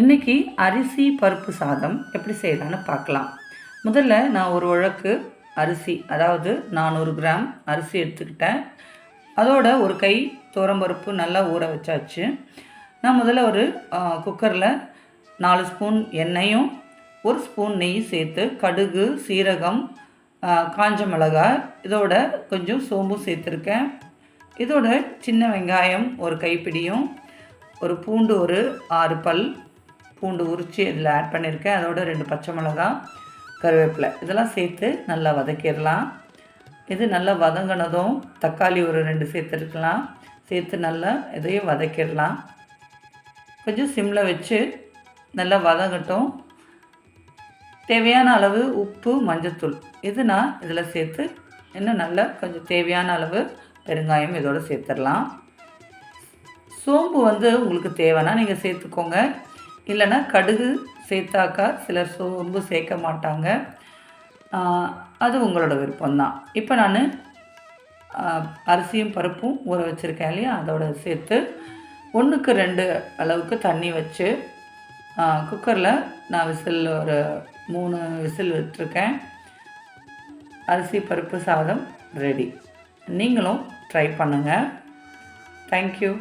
இன்றைக்கி அரிசி பருப்பு சாதம் எப்படி செய்யலான்னு பார்க்கலாம். முதல்ல நான் ஒரு உழக்கு அரிசி அதாவது நானூறு கிராம் அரிசி எடுத்துக்கிட்டேன். அதோட ஒரு கை துவரம்பருப்பு நல்லா ஊற வச்சாச்சு. நான் முதல்ல ஒரு குக்கரில் நாலு ஸ்பூன் எண்ணெயும் ஒரு ஸ்பூன் நெய் சேர்த்து கடுகு சீரகம் காஞ்ச மிளகாய் இதோட கொஞ்சம் சோம்பும் சேர்த்துருக்கேன். இதோட சின்ன வெங்காயம் ஒரு கைப்பிடியும் ஒரு பூண்டு ஒரு ஆறு பல் பூண்டு உரித்து இதில் ஆட் பண்ணியிருக்கேன். அதோட ரெண்டு பச்சை மிளகாய் கருவேப்பிலை. இதெல்லாம் சேர்த்து நல்லா வதக்கிடலாம். இது நல்லா வதங்கினதும் தக்காளி ஒரு ரெண்டு சேர்த்துருக்கலாம். சேர்த்து நல்லா இதையும் வதக்கிடலாம். கொஞ்சம் சிம்மில் வச்சு நல்லா வதங்கட்டும். தேவையான அளவு உப்பு மஞ்சத்தூள். இது நான் இதில் சேர்த்து இன்னும் நல்லா கொஞ்சம் தேவையான அளவு பெருங்காயம் இதோடு சேர்த்துடலாம். சோம்பு வந்து உங்களுக்கு தேவைன்னா நீங்கள் சேர்த்துக்கோங்க. இல்லைன்னா கடுகு சேர்த்தாக்கா சிலர் சோம்பு சேர்க்க மாட்டாங்க. அது உங்களோட விருப்பம்தான். இப்போ நான் அரிசியும் பருப்பும் ஊற வச்சுருக்கேன் இல்லையா? அதோட சேர்த்து ஒன்றுக்கு ரெண்டு அளவுக்கு தண்ணி வச்சு குக்கரில் நான் விசில் ஒரு மூணு விசில் விட்டுருக்கேன். அரிசி பருப்பு சாதம் ரெடி. நீங்களும் ட்ரை பண்ணுங்கள் தேங்க்யூ